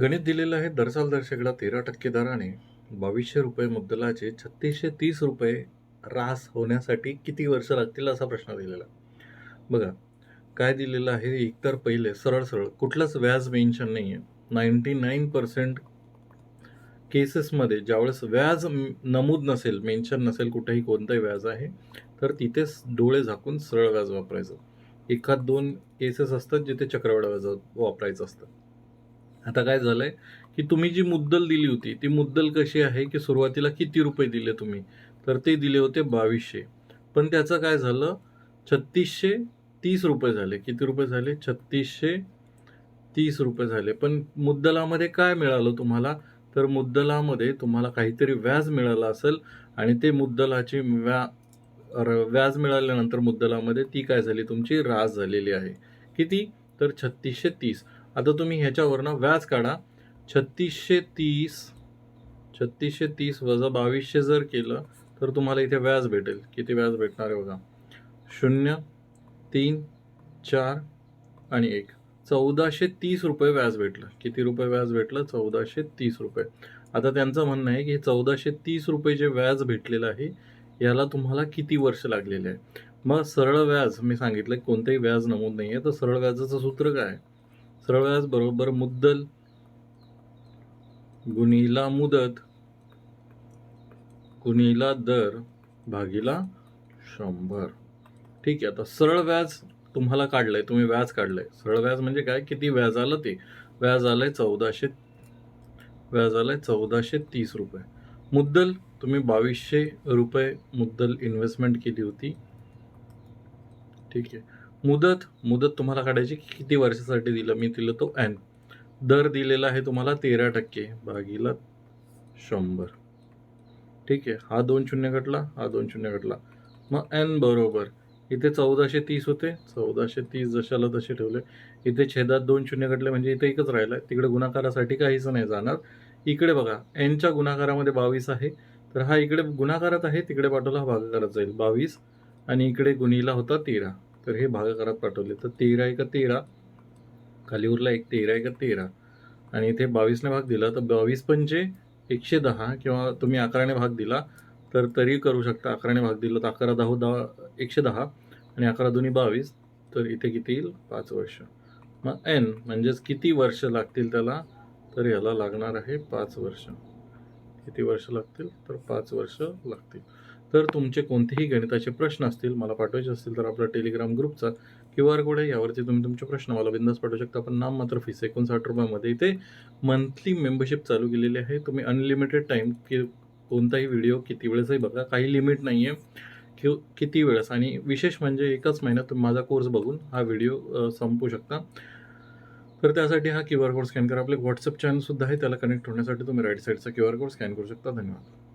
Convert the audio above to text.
गणित दिलेलं आहे. दरसाल दर्शकला तेरा टक्के दराने बावीसशे रुपये मुद्दलाचे छत्तीसशे तीस रुपये रास होण्यासाठी किती वर्ष लागतील असा प्रश्न दिलेला. बघा काय दिलेलं आहे? एकतर पहिले सरळ सरळ कुठलंच व्याज मेन्शन नाही आहे नाईन्टी नाईन पर्सेंट केसेसमध्ये ज्यावेळेस व्याज नमूद नसेल मेन्शन नसेल कुठेही कोणतंही व्याज आहे तर तिथेच डोळे झाकून सरळ व्याज वापरायचं. एखाद दोन केसेस असतात जिथे चक्रवाढ व्याज वापरायचं असतं. आता काय झालंय की तुम्ही जी मुद्दल दिली होती ती मुद्दल कशी आहे की सुरुवातीला किती रुपये दिले तुम्ही? तर ते दिले होते बावीसशे. पण त्याचं काय झालं? छत्तीसशे तीस रुपये झाले. किती रुपये झाले? छत्तीसशे तीस रुपये झाले. पण मुद्दलामध्ये काय मिळालं तुम्हाला? तर मुद्दलामध्ये तुम्हाला काहीतरी व्याज मिळालं असेल आणि ते मुद्दलाची व्या व्याज मिळाल्यानंतर मुद्दलामध्ये ती काय झाली? तुमची रास झालेली आहे. किती? तर छत्तीसशे तीस. आता तुम्ही ह्याच्यावरनं व्याज काढा. छत्तीसशे तीस छत्तीसशे तीस वजा बावीसशे जर केलं तर तुम्हाला इथे व्याज भेटेल. किती व्याज भेटणार आहे बघा? शून्य तीन चार आणि एक. चौदाशे तीस रुपये व्याज भेटलं. किती रुपये व्याज भेटलं? चौदाशे तीस रुपये. आता त्यांचं म्हणणं आहे की चौदाशे तीस रुपये जे व्याज भेटलेलं आहे याला तुम्हाला किती वर्ष लागलेले आहे? मग सरळ व्याज मी सांगितलं कोणतंही व्याज नमूद नाही आहे तर सरळ व्याजाचं सूत्र काय आहे? सरळ व्याज बरोबर मुद्दल गुणीला मुदत गुणीला दर भागीला शंभर. ठीक आहे आता सरळ व्याज तुम्हाला काढलंय तुम्ही व्याज काढलंय. सरळ व्याज म्हणजे काय? किती व्याज आलं ते? व्याज आलंय चौदाशे व्याज आलंय चौदाशे तीस रुपये. मुद्दल तुम्ही बावीसशे रुपये मुद्दल इन्व्हेस्टमेंट केली होती. ठीक आहे. मुदत मुदत तुम्हाला काढायची की किती वर्षासाठी दिलं? मी दिलं तो एन दर दिलेला आहे तुम्हाला तेरा टक्के भागीला शंभर. ठीक आहे? हा दोन शून्य घटला हा दोन शून्य घटला. मग एन बरोबर. इथे चौदाशे तीस होते. चौदाशे तीस जशाला तसे ठेवले. इथे छेदात दोन शून्य घटले म्हणजे इथे एकच राहिलं तिकडे गुणाकारासाठी काहीच नाही जाणार. इकडे बघा एनच्या गुणाकारामध्ये बावीस आहे. तर हा इकडे गुणाकारात आहे तिकडे पाठवला हा भागाकारात जाईल. बावीस आणि इकडे गुणीला होता तेरा. तर हे भागाकारात पाठवले. तर तेरा एका तेरा खाली उरला एक तेरा एका तेरा. आणि इथे बावीसने भाग दिला तर बावीस पंचे एकशे दहा किंवा तुम्ही अकराने भाग दिला तर तरी करू शकता. अकराने भाग दिला तर अकरा दहा दहा एकशे दहा आणि अकरा दोन्ही बावीस तर इथे किती येईल? पाच वर्ष. मग एन म्हणजेच किती वर्ष लागतील त्याला? तर याला लागणार आहे पाच वर्ष. किती वर्ष लागतील? तर पाच वर्ष लागतील. तर तुमचे कोणतेही गणिताचे प्रश्न असतील मला पाठवायचे असतील तर आपला टेलिग्राम ग्रुपचा क्यू आर कोड आहे. यावरती तुम्ही तुमचे प्रश्न मला बिंदास पाठवू शकता. पण नाम मात्र फीस एकोणसाठ रुपयामध्ये. इथे मंथली मेंबरशिप चालू केलेली आहे. तुम्ही अनलिमिटेड टाईम की कोणताही व्हिडिओ किती वेळेसही बघा. काही लिमिट नाही आहे कि किती वेळेस? आणि विशेष म्हणजे एकाच महिन्यात तुम्ही माझा कोर्स बघून हा व्हिडिओ संपू शकता. तर त्यासाठी हा क्यू आर कोड स्कॅन करा. आपले व्हॉट्सअप चॅनलसुद्धा आहे. त्याला कनेक्ट होण्यासाठी तुम्ही राईट साईडचा क्यू आर कोड स्कॅन करू शकता. धन्यवाद.